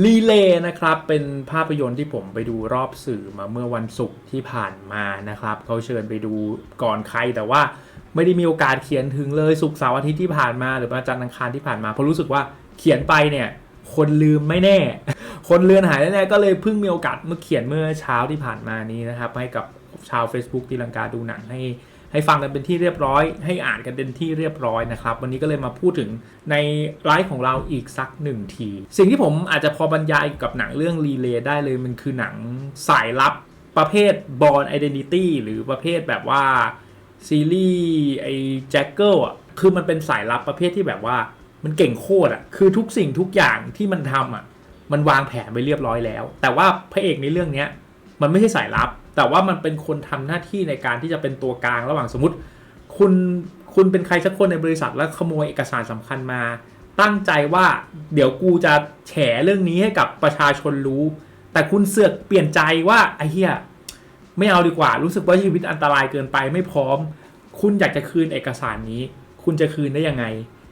รีเลย์นะครับเป็นภาพยนตร์ที่ผมไปดูรอบสื่อมาเมื่อวันศุกร์ที่ผ่านมานะครับเขาเชิญไปดูก่อนใครแต่ว่าไม่ได้มีโอกาสเขียนถึงเลยศุกร์เสาร์อาทิตย์ที่ผ่านมา หรือวันจันทร์อังคารที่ผ่านมาเพราะรู้สึกว่าเขียนไปเนี่ยคนลืมไม่แน่ คนเลือนหายแน่ๆก็เลยเพิ่งมีโอกาสเมื่อเขียนเมื่อเช้าที่ผ่านมานี้นะครับให้กับชาว Facebook ที่ลังกาดูหนังให้ ให้ฟังกันเป็นที่เรียบร้อย ให้อ่านกันเป็นที่เรียบร้อยนะครับ วันนี้ก็เลยมาพูดถึงในไลฟ์ของเราอีกสักหนึ่งที สิ่งที่ผมอาจจะพอบรรยายกับหนังเรื่องรีเลย์ได้เลยมันคือหนังสายลับประเภท Born Identity หรือประเภทแบบว่าซีรีส์ไอ้แจ็คเกิลอะคือมันเป็นสายลับประเภทที่แบบว่ามันเก่งโคตรอะคือทุกสิ่งทุกอย่างที่มันทำอะมันวางแผนไปเรียบร้อยแล้ว แต่ว่าพระเอกในเรื่องเนี้ยมันไม่ใช่สายลับ แต่ว่ามันเป็นคนทำหน้าที่ในการที่จะเป็นตัวกลางระหว่างสมมติ คุณคุณเป็นใครสักคนในบริษัทแล้วขโมยเอกสารสำคัญมา ตั้งใจว่าเดี๋ยวกูจะแฉเรื่องนี้ให้กับประชาชนรู้ แต่คุณเสือกเปลี่ยนใจว่าไอ้เหี้ยไม่เอาดีกว่า รู้สึกว่าชีวิตอันตรายเกินไปไม่พร้อม คุณอยากจะคืนเอกสารนี้ คุณจะคืนได้ยังไง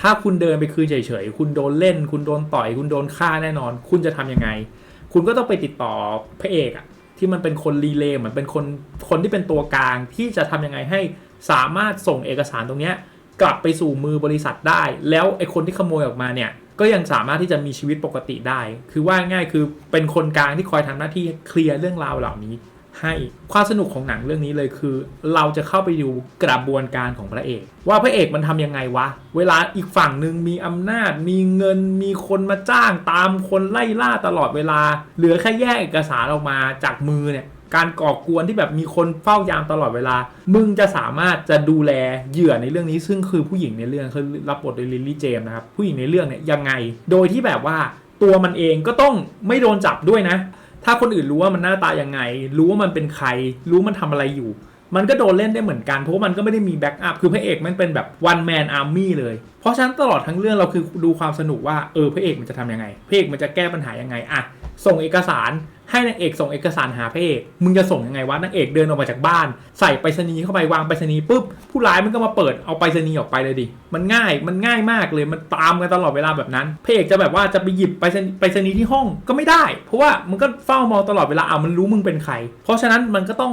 ถ้าคุณเดินไปคืนเฉยๆ คุณโดนเล่น คุณโดนต่อย คุณโดนฆ่าแน่นอน คุณจะทำยังไง คุณก็ต้องไปติดต่อพระเอกอะ ที่มันเป็นคนรีเลย์เหมือนเป็นคนคนที่เป็นตัวกลางที่จะทำยังไงให้สามารถส่งเอกสารตรงเนี้ยกลับไปสู่มือบริษัทได้ แล้วไอ้คนที่ขโมยออกมาเนี่ยก็ยังสามารถที่จะมีชีวิตปกติได้ คือว่าง่ายคือเป็นคนกลางที่คอยทำหน้าที่เคลียร์เรื่องราวเหล่านี้ ให้ความสนุกของหนังเรื่องนี้เลยคือ เราจะเข้าไปดูกระบวนการของพระเอก ว่าพระเอกมันทำยังไงวะ เวลาอีกฝั่งหนึ่งมีอำนาจ มีเงินมีคนมาจ้างตามคนไล่ล่าตลอดเวลา เหลือแค่แยกเอกสารออกมาจากมือเนี่ยการก่อกวนที่แบบมีคนเฝ้ายามตลอดเวลา มึงจะสามารถจะดูแลเหยื่อในเรื่องนี้ ซึ่งคือผู้หญิงในเรื่องคือรับบทโดยลิลลี่เจมส์นะครับผู้หญิงในเรื่องเนี่ยยังไง โดยที่แบบว่าตัวมันเองก็ต้องไม่โดนจับด้วยนะ ถ้าคนอื่นรู้ว่ามันหน้าตายังไง รู้ว่ามันเป็นใคร รู้มันทำอะไรอยู่ มันก็โดนเล่นได้เหมือนกัน เพราะว่ามันก็ไม่ได้มีแบ็กอัพ คือพระเอกมันเป็นแบบ one man army เลย เพราะฉะนั้นตลอดทั้งเรื่องเราคือดูความสนุกว่า เออพระเอกมันจะทำยังไง พระเอกมันจะแก้ปัญหายังไง อะ ส่งเอกสาร ให้นางเอกส่งเอกสารหาพระเอก มึงจะส่งยังไงวะนางเอกเดินออกมาจากบ้าน ใส่ไปรษณีย์เข้าไปวางไปรษณีย์ปุ๊บผู้ร้ายมันก็มาเปิดเอาไปรษณีย์ออกไปเลยดิมันง่ายมันง่ายมากเลยมันตามกันตลอดเวลาแบบนั้นพระเอกจะแบบว่าจะไปหยิบไปรษณีย์ไปรษณีย์ที่ห้องก็ไม่ได้ เพราะว่ามันก็เฝ้ามองตลอดเวลาอะมันรู้มึงเป็นใคร เพราะฉะนั้นมันก็ต้อง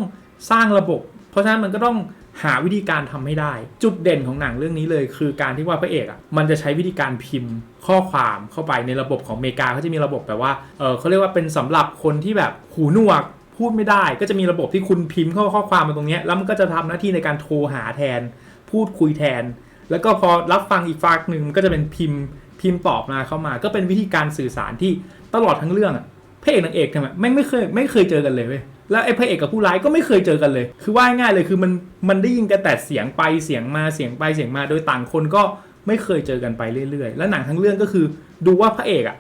สร้างระบบ เพราะฉะนั้นมันก็ต้อง หาวิธีการทำให้ได้ จุดเด่นของหนังเรื่องนี้เลย คือการที่ว่าพระเอกอะมันจะใช้วิธีการพิมพ์ข้อความเข้าไปในระบบของอเมริกาเขาจะมีระบบแบบว่าเออเขาเรียกว่าเป็นสำหรับคนที่แบบหูหนวกพูดไม่ได้ ก็จะมีระบบที่คุณพิมพ์เข้าข้อความมาตรงนี้แล้วมันก็จะทำหน้าที่ในการโทรหาแทน พูดคุยแทน แล้วก็พอรับฟังอีกฝากหนึ่งมันก็จะเป็นพิมพ์พิมพ์ตอบมาเข้ามา ก็เป็นวิธีการสื่อสารที่ตลอดทั้งเรื่องอะพระเอกนางเอกทำไมแม่ไม่เคยไม่เคยเจอกันเลยเว้ย แล้วไอ้พระเอกกับผู้ร้ายก็ไม่เคยเจอกันเลย คือว่าง่ายเลยคือมันมันได้ยินกันแต่เสียงไปเสียงมาเสียงไปเสียงมาโดยต่างคนก็ไม่เคยเจอกันไปเรื่อยๆ แล้วหนังทั้งเรื่องก็คือดูว่าพระเอกอะ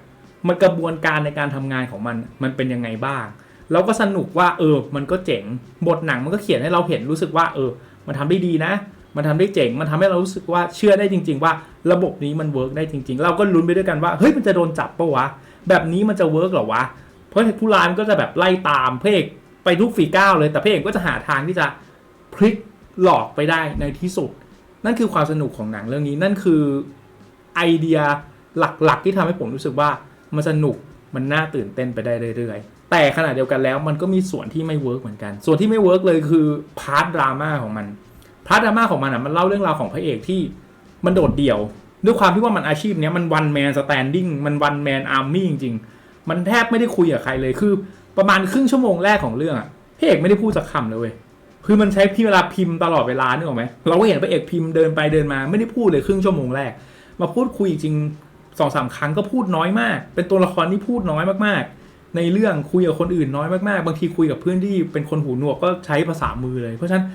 มันกระบวนการในการทำงานของมันมันเป็นยังไงบ้างเราก็สนุกว่าเออ มันก็เจ๋งบทหนังมันก็เขียนให้เราเห็นรู้สึกว่า เออ มันทำได้ดีนะ มันทำได้เจ๋ง มันทำให้เรารู้สึกว่าเชื่อได้จริง ๆ ว่าระบบนี้มันเวิร์กได้จริง ๆ เราก็ลุ้นไปด้วยกันว่าเฮ้ยมันจะโดนจับปะวะแบบนี้มันจะเวิร์กหรอวะเพราะผู้ร้ายมันก็จะแบบไล่ตามพระเอก ไปทุกฝีก้าวเลย แต่พระเอกก็จะหาทางที่จะพลิกหลอกไปได้ในที่สุด นั่นคือความสนุกของหนังเรื่องนี้นั่นคือไอเดียหลักๆ ที่ทำให้ผมรู้สึกว่ามันสนุกมันน่าตื่นเต้นไปได้เรื่อยๆ แต่ขณะเดียวกันแล้วมันก็มีส่วนที่ไม่เวิร์กเหมือนกัน ส่วนที่ไม่เวิร์กเลยคือพาร์ทดราม่าของมัน พาร์ทดราม่าของมันอะมันเล่าเรื่องราวของพระเอกที่มันโดดเดี่ยว ด้วยความที่ว่ามันอาชีพเนี้ยมันวันแมนสแตนดิ้งมันวันแมนอาร์มี่จริงๆ มันแทบไม่ได้คุยกับใครเลยคือ ประมาณครึ่งชั่วโมงแรกของเรื่องอะพระเอกไม่ได้พูดสักคำเลยเว้ยคือมันใช้พี่เวลาพิมพ์ตลอดเวลาเนึกออไหมเราก็เห็นพระเอกพิมพ์เดินไปเดินมาไม่ได้พูดเลยครึ่งชั่วโมงแรก มาพูดคุยจริงสองสามครั้งก็พูดน้อยมาก เป็นตัวละครที่พูดน้อยมากๆ ในเรื่องคุยกับคนอื่นน้อยมากๆ บางทีคุยกับเพื่อนที่เป็นคนหูหนวกก็ใช้ภาษามือเลย เพราะฉะนั้น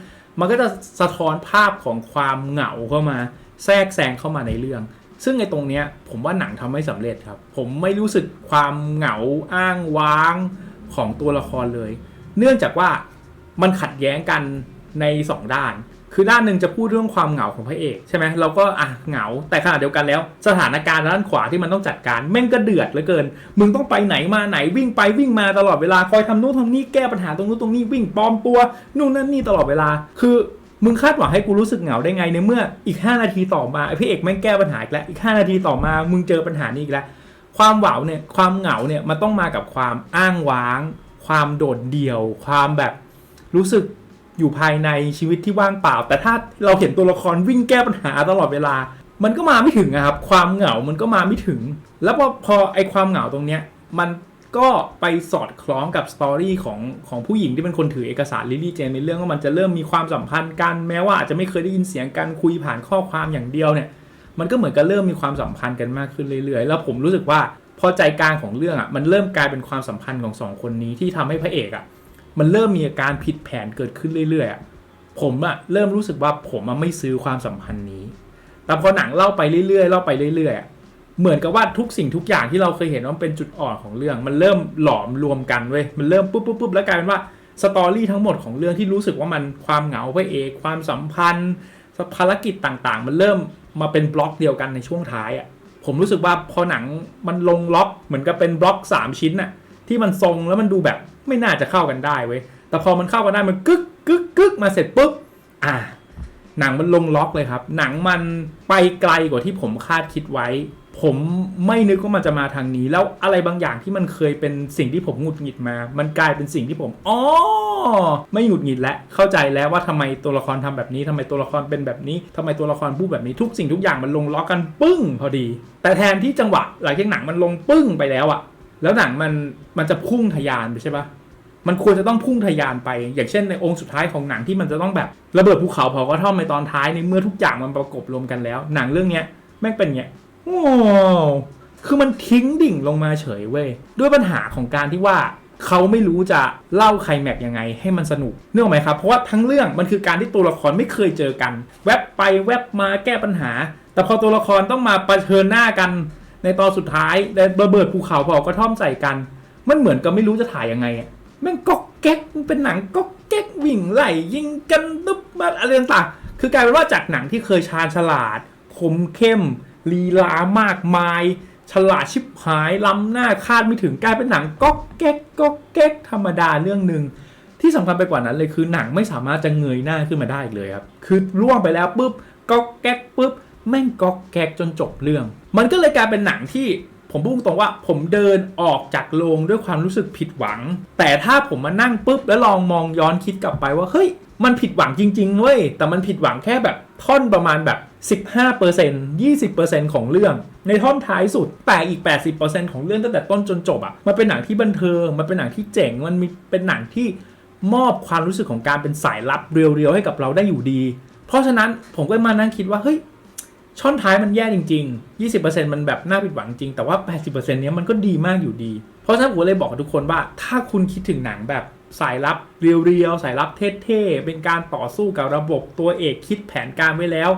มันก็จะสะท้อนภาพของความเหงาเข้ามา แทรกแซงเข้ามาในเรื่อง ซึ่งในตรงเนี้ยผมว่าหนังทำไม่สำเร็จครับ ผมไม่รู้สึกความเหงาอ้างว้าง ของตัวละครเลย เนื่องจากว่ามันขัดแย้งกันในสองด้าน คือด้านหนึ่งจะพูดเรื่องความเหงาของพระเอกใช่ไหมเราก็อะเหงา แต่ขณะเดียวกันแล้ว สถานการณ์ด้านขวาที่มันต้องจัดการแม่งก็เดือดเหลือเกิน มึงต้องไปไหนมาไหนวิ่งไปวิ่งมาตลอดเวลาคอยทำนู่นทำนี่แก้ปัญหาตรงนู้นตรงนี้วิ่งปลอมตัวนู่นนั่นนี่ตลอดเวลา คือมึงคาดหวังให้กูรู้สึกเหงาได้ไงในเมื่ออีก 5 นาทีต่อมาไอพระเอกแม่งแก้ปัญหาอีกแล้วอีก 5 นาทีต่อมา มึงเจอปัญหานี้อีกแล้ว ความเหวาเนี่ยความเหงาเนี่ยมันต้องมากับความอ้างว้าง ความโดดเดี่ยว ความแบบรู้สึกอยู่ภายในชีวิตที่ว่างเปล่า แต่ถ้าเราเห็นตัวละครวิ่งแก้ปัญหาตลอดเวลา มันก็มาไม่ถึงอะครับ ความเหงามันก็มาไม่ถึง แล้วพอพอไอความเหงาตรงเนี้ยมันก็ไปสอดคล้องกับสตอรี่ของของผู้หญิงที่เป็นคนถือเอกสารลิลลี่เจนในเรื่องว่ามันจะเริ่มมีความสัมพันธ์กันแม้ว่าอาจจะไม่เคยได้ยินเสียงกันคุยผ่านข้อความอย่างเดียวเนี่ย มันก็เหมือนกับเริ่มมีความสัมพันธ์กันมากขึ้นเรื่อยๆ แล้วผมรู้สึกว่าพอใจกลางของเรื่องอะมันเริ่มกลายเป็นความสัมพันธ์ของสองคนนี้ที่ทำให้พระเอกอะมันเริ่มมีอาการผิดแผนเกิดขึ้นเรื่อยๆอะผมอะเริ่มรู้สึกว่าผมอะไม่ซื้อความสัมพันธ์นี้ แต่พอหนังเล่าไปเรื่อยๆเล่าไปเรื่อยๆเหมือนกับว่าทุกสิ่งทุกอย่างที่เราเคยเห็นว่าเป็นจุดอ่อนของเรื่อง มันเริ่มหลอมรวมกันเว้ยมันเริ่มปุ๊บปุ๊บปุ๊บแล้วกลายเป็นว่าสตอรี่ทั้งหมดของเรื่องที่รู้สึกว่ามันความเหงาพระเอกความสัมพันธ์ภารกิจต่างๆ มันเริ่ม มาเป็นบล็อกเดียวกันในช่วงท้ายอะผมรู้สึกว่าพอหนังมันลงล็อกเหมือนกับเป็นบล็อก 3 ชิ้นน่ะที่มันทรงแล้วมันดูแบบไม่น่าจะเข้ากันได้เว้ยแต่พอมันเข้ากันได้มันกึกกึกกึกมาเสร็จปุ๊บอ่าหนังมันลงล็อกเลยครับ หนังมันไปไกลกว่าที่ผมคาดคิดไว้ ผมไม่นึกว่ามันจะมาทางนี้ แล้วอะไรบางอย่างที่มันเคยเป็นสิ่งที่ผมหงุดหงิดมา มันกลายเป็นสิ่งที่ผมอ๋อไม่หงุดหงิดแล้วเข้าใจแล้วว่าทำไมตัวละครทำแบบนี้ทำไมตัวละครเป็นแบบนี้ทำไมตัวละครพูดแบบนี้ทุกสิ่งทุกอย่างมันลงล็อกกันปึ้งพอดี แต่แทนที่จังหวะหลังจากหนังมันลงปึ้งไปแล้วอะแล้วหนังมันมันจะพุ่งทะยานไปใช่ปะมันควรจะต้องพุ่งทะยานไป อย่างเช่นในองค์สุดท้ายของหนังที่มันจะต้องแบบระเบิดภูเขาเผากระท่อมในตอนท้ายในเมื่อทุกอย่างมันประกบรวมกันแล้ว หนังเรื่องเนี้ยแม่งเป็นเงี้ย โอ้คือมันทิ้งดิ่งลงมาเฉยเว้ย ด้วยปัญหาของการที่ว่าเขาไม่รู้จะเล่าไคลแม็กยังไงให้มันสนุกเนื่องไหมครับ เพราะว่าทั้งเรื่องมันคือการที่ตัวละครไม่เคยเจอกัน แวบไปแวบมาแก้ปัญหา แต่พอตัวละครต้องมาประเชิญหน้ากัน ในตอนสุดท้ายแระเบิดภูเขาเผากระท่อมใส่กัน มันเหมือนกับไม่รู้จะถ่ายยังไงอะแม่งก๊อกแก๊กมันเป็นหนังก๊อกแก๊กวิ่งไล่ยิงกันตุ๊บมาอะไรต่างคือกลายเป็นว่าจากหนังที่เคยชาญฉลาดคมเข้ม ลีลามากมาย ฉลาดชิบหายล้ำหน้าคาดไม่ถึงกลายเป็นหนังก๊อกแก๊กก๊อกแก๊กธรรมดาเรื่องหนึ่งที่สำคัญไปกว่านั้นเลยคือหนังไม่สามารถจะเงยหน้าขึ้นมาได้อีกเลยครับคือล่วงไปแล้วปุ๊บก๊อกแก๊กปุ๊บแม่งก๊อกแก๊กจนจบเรื่อง มันก็เลยกลายเป็นหนังที่ผมพูดตรงว่าผมเดินออกจากโรงด้วยความรู้สึกผิดหวัง แต่ถ้าผมมานั่งปุ๊บแล้วลองมองย้อนคิดกลับไปว่าเฮ้ย มันผิดหวังจริงๆเว้ยแต่มันผิดหวังแค่แบบท่อนประมาณแบบ 15% 20%ของเรื่อง ในท่อนท้ายสุด แต่อีก 80%ของเรื่องตั้งแต่ต้นจนจบอะ่ะ มันเป็นหนังที่บันเทิง มันเป็นหนังที่เจ๋ง มันมีเป็นหนังที่มอบความรู้สึกของการเป็นสายลับเรียวๆให้กับเราได้อยู่ดี เพราะฉะนั้นผมก็มานั่งคิดว่าเฮ้ยช่อนท้ายมันแย่จริง ๆ 20%มันแบบน่าผิดหวังจริง แต่ว่า 80%เนี้ยมันก็ดีมากอยู่ดี เพราะฉะนั้นผมเลยบอกกับทุกคนว่า ถ้าคุณคิดถึงหนังแบบ สายลับเรียวๆสายลับเท่ๆเป็นการต่อสู้กับระบบตัวเอกคิดแผนการไว้แล้ว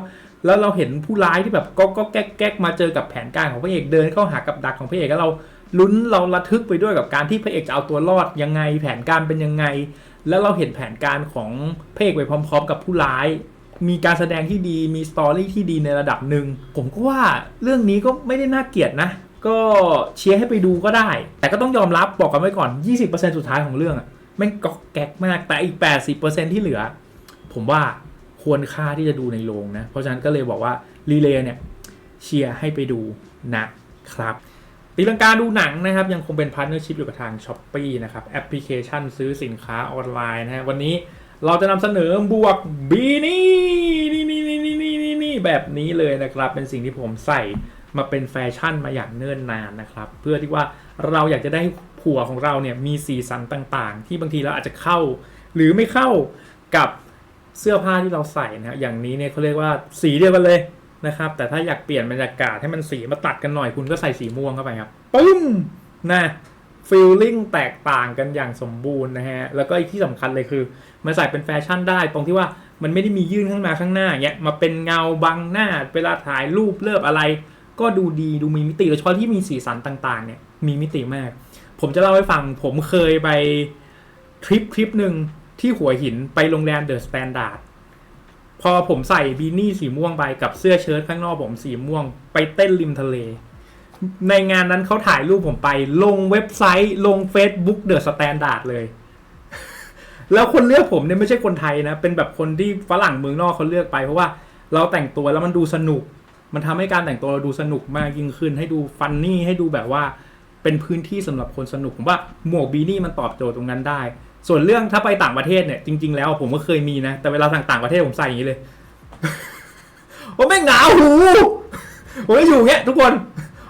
แล้วเราเห็นผู้ร้ายที่แบบก็ก็แก๊กแก๊กมาเจอกับแผนการของพระเอกเดินเข้าหากับดักของพระเอกแล้วเราลุ้นเราระทึกไปด้วยกับการที่พระเอกจะเอาตัวรอดยังไง แผนการเป็นยังไง แล้วเราเห็นแผนการของพระเอกไปพร้อม ๆ กับผู้ร้าย มีการแสดงที่ดีมีสตอรี่ที่ดีในระดับหนึ่งผมก็ว่าเรื่องนี้ก็ไม่ได้น่าเกลียดนะก็เชียร์ให้ไปดูก็ได้ แต่ก็ต้องยอมรับบอกกันไว้ก่อน 20%สุดท้ายของเรื่องอะ แม่งกอกแก๊กมาก แต่อีก 80%ที่เหลือ ผมว่าควรค่าที่จะดูในโรงนะ เพราะฉะนั้นก็เลยบอกว่ารีเลย์เนี่ยเชียร์ให้ไปดูนะครับตีลังการดูหนังนะครับ ยังคงเป็นพาร์ทเนอร์ชิพอยู่กับทาง s h อ p e e นะครับ แอปพลิเคชันซื้อสินค้าออนไลน์นะฮะวันนี้เราจะนำเสนอบวกบีนี่นี่นี่นี่นี่นี่นี่นี่แบบนี้เลยนะครับ เป็นสิ่งที่ผมใส่มาเป็นแฟชั่นมาอย่างเนิ่นนานนะครับ เพื่อที่ว่าเราอยากจะได้ ผัวของเราเนี่ยมีสีสันต่างๆ ที่บางทีเราอาจจะเข้า หรือไม่เข้ากับเสื้อผ้าที่เราใส่นะฮะอย่างนี้เนี่ยเขาเรียกว่าสีเดียวกันเลยนะครับ แต่ถ้าอยากเปลี่ยนบรรยากาศให้มันสีมาตัดกันหน่อยคุณก็ใส่สีม่วงเข้าไปครับปึ้มนะฟีลลิ่งแตกต่างกันอย่างสมบูรณ์นะฮะ แล้วก็อีกที่สำคัญเลยคือ มันใส่เป็นแฟชั่นได้ ตรงที่ว่ามันไม่ได้มียื่นข้างหน้าข้างหน้าเงี้ยมาเป็นเงาบังหน้า เวลาถ่ายรูปเลิบอะไร ก็ดูดีดูมีมิติโดยเฉพาะที่มีสีสันต่างๆเนี่ยมีมิติมาก ผมจะเล่าให้ฟัง ผมเคยไปทริปทริปหนึ่งที่หัวหินไปโรงแรมเดอะสแตนดาร์ดพอผมใส่บีนี่สีม่วงไปกับเสื้อเชิ้ตข้างนอกผมสีม่วง ไปเต้นริมทะเล ในงานนั้นเขาถ่ายรูปผมไป ลงเว็บไซต์ ลง Facebook เดอะสแตนดาร์ดเลย แล้วคนเลือกผมเนี่ยไม่ใช่คนไทยนะ เป็นแบบคนที่ฝรั่งเมืองนอกเขาเลือกไปเพราะว่าเราแต่งตัวแล้วมันดูสนุก มันทำให้การแต่งตัวเราดูสนุกมากยิ่งขึ้น ให้ดูฟันนี่ให้ดูแบบว่า เป็นพื้นที่สำหรับคนสนุกผมว่าหมวกบีนี่มันตอบโจทย์ตรงนั้นได้ ส่วนเรื่องถ้าไปต่างประเทศเนี่ยจริง ๆ แล้วผมก็เคยมีนะ แต่เวลาสั่งต่างประเทศผมใส่อย่างนี้เลยโอ้แม่หนาวหูโอ้ยอยู่เงี้ยทุกคน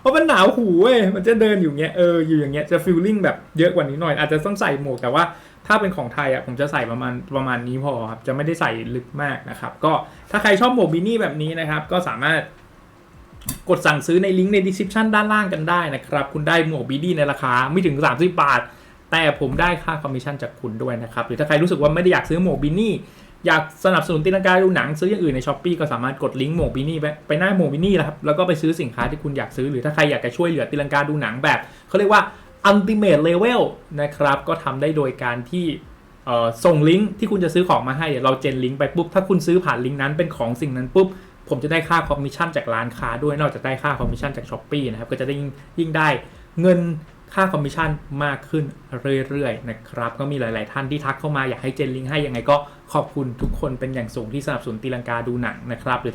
เพราะมันหนาวหูเว้ยมันจะเดินอยู่เงี้ยเอออยู่อย่างเงี้ยจะฟีลลิ่งแบบเยอะกว่านี้หน่อย อาจจะต้องใส่หมวกแต่ว่าถ้าเป็นของไทยอะผมจะใส่ประมาณประมาณนี้พอครับจะไม่ได้ใส่ลึกมากนะครับ ก็ถ้าใครชอบหมวกบินี่แบบนี้นะครับ ก็สามารถ กดสั่งซื้อในลิงก์ใน description ด้านล่างกันได้นะครับ คุณได้หมวกบีดี้ในราคาไม่ถึง 30 บาท แต่ผมได้ค่าคอมมิชชั่นจากคุณด้วยนะครับ หรือถ้าใครรู้สึกว่าไม่ได้อยากซื้อหมวกบินี่อยากสนับสนุนตีลังกาดูหนังซื้ออย่างอื่นในช้อปปีก็สามารถกดลิงก์หมวกบินี่ไปไปหน้าหมวกบินี่นะครับแล้วก็ไปซื้อสินค้าที่คุณอยากซื้อหรือถ้าใครอยากจะช่วยเหลือตีลังกาดูหนังแบบเขาเรียกว่า ultimate level นะครับก็ทำได้โดยการที่ส่งลิงก์ที่คุณจะซื้อของมาให้เดี๋ยวเราเจนลิงก์ไปปุ๊บถ้าคุณซื้อผ่านลิงก์นั้นเป็นของสิ่งนั้นปุ๊บ ผมจะได้ค่าคอมมิชชั่นจากร้านค้าด้วยนอกจากได้ค่าคอมมิชชั่นจากช้อปปีนะครับก็จะได้ยิ่งได้เงินค่าคอมมิชชั่นมากขึ้นเรื่อยๆนะครับก็มีหลาย ๆ ท่านที่ทักเข้ามาอยากให้เจนลิงให้ยังไงก็ขอบคุณทุกคนเป็นอย่างสูงที่สนับสนุนตีลังกาดูหนังนะครับหรือถ้า